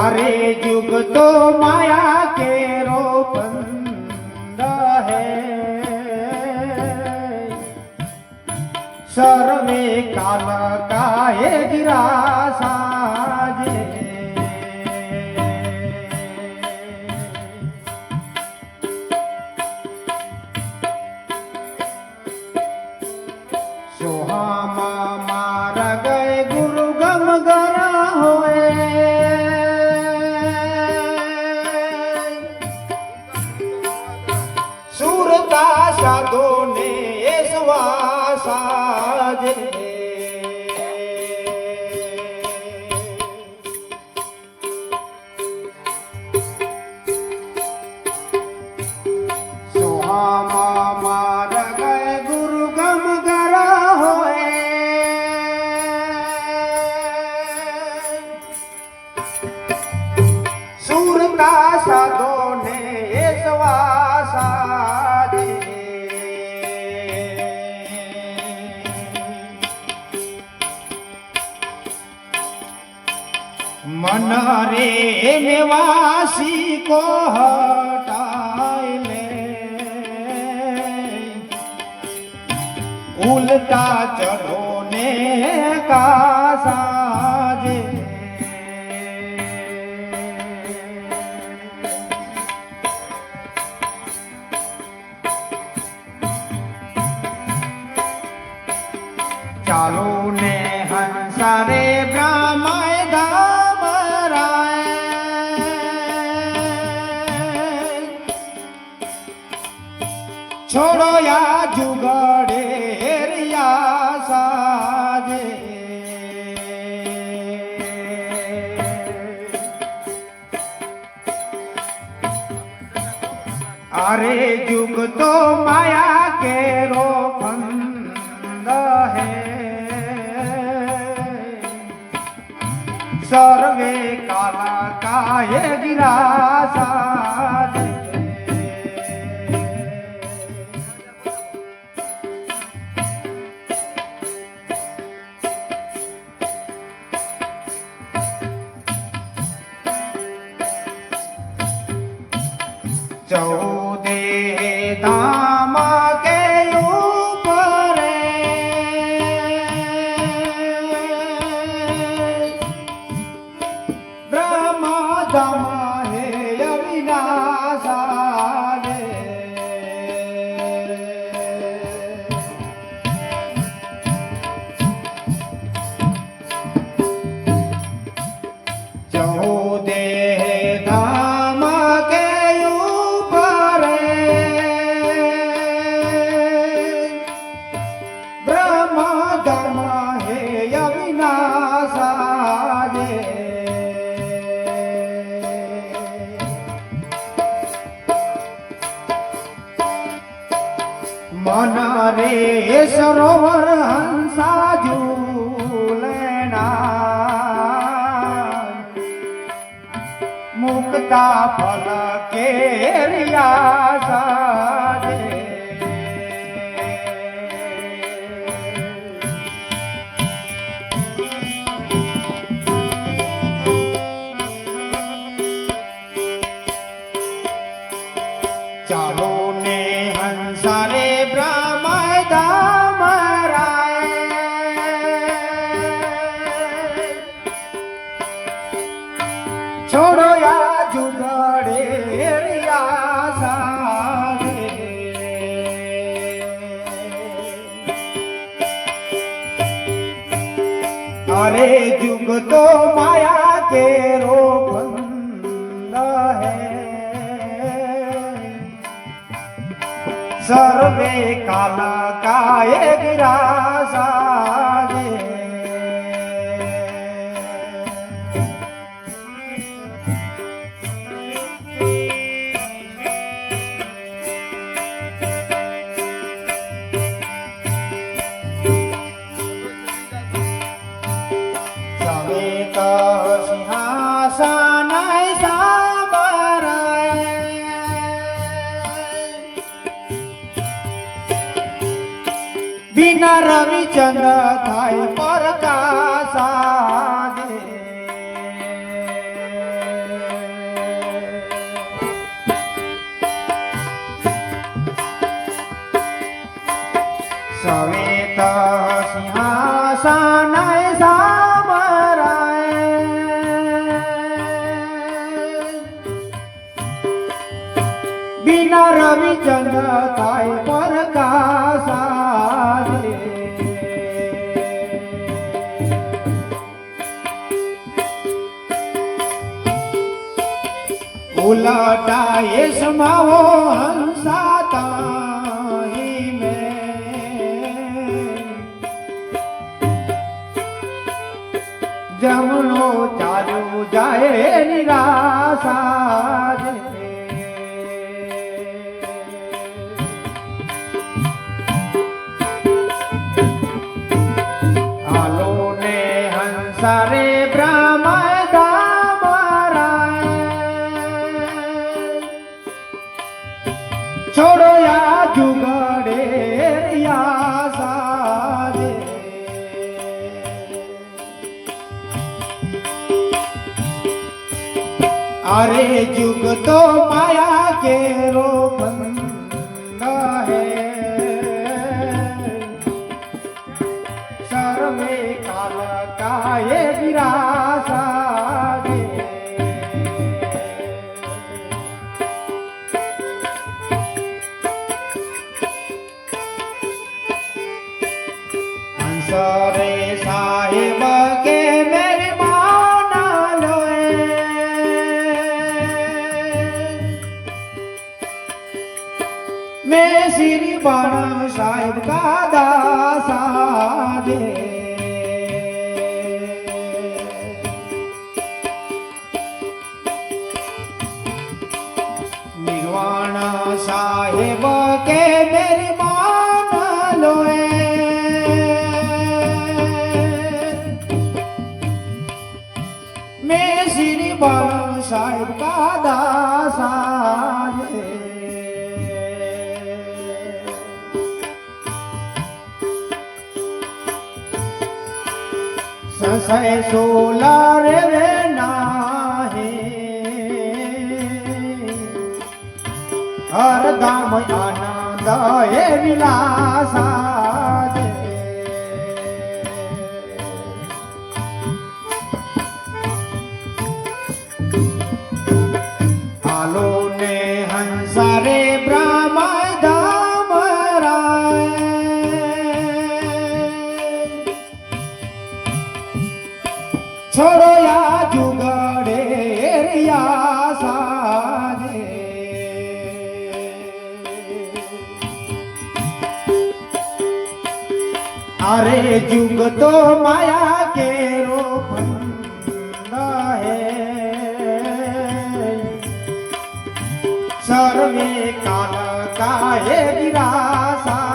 અરે જુગ તો માયા કેરો બંદ હે. સર્વે કાલ કાય ગિરા સોહામાં મારા ગયે ગુરુ ગમ ગરા હોય સુરતા સાધો ને શ્વાસાજે મન રે નિવાસી કો હટાય ઉલટા ચઢો ને કાસાજે. ચાલો ને હંસારે બ્રહ્માય અરે જુગ તો માયા કેરો ફંદ હે. સર્વે કાલા કાયે ગિરા my મન રે સરોવર હંસા ઝૂલના મુક્તા ફલ કેરિયા સાજે. ચાલો અરે જુગ તો માયા કેરો બંદ હે. સર્વે કાલ કાય ગિરા વિના રવિચંદ્ર થાય પરકાશા સવેત સિંહાસા બિના રવિચંદ્ર થાય પરકાશા દે ઉલટાએ સમાવો હંસાતાહી મેં જમણો ચાલુ જાય सारे ब्रह्म छोड़ो या जुगाड़े या सारे। अरे जुग तो माया के रोपन મેં શ્રી બાણમ સાહેબ કા દાસા દે નિર્વાણા સાહેબ કે મેરી માન લોએ મેં શ્રી બાણમ સાહેબ કા દાસા સસય સોલાર રે નાહે હર ધામ આનંદ હે વિલાસા. હાલો ને હંસારે છોડો યા જુગડે રિયા સાજે. અરે જુગ તો માયા કેરો હે સર્વે કાલ કાહે વિરાસા